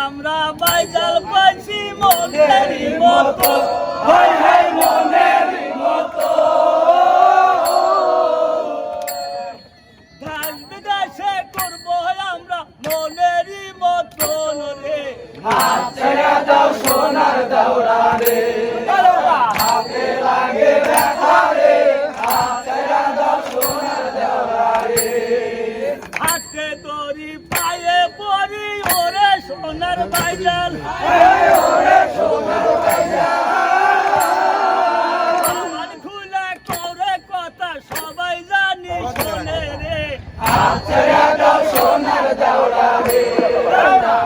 আমরা বাইজাল পাইছি মনেরই মতো হাই মতন রে হাত ছেড়ে দাও সোনার দাওরা রে হাতে লাগে ব্যথা রে হাত ছেড়ে দাও সোনার দাওরা রে হাতে দড়ি পায়ে পরি ওরে সোনার বাইজাল। ওরে সোনার কথা সবাই জানি শোনে রে।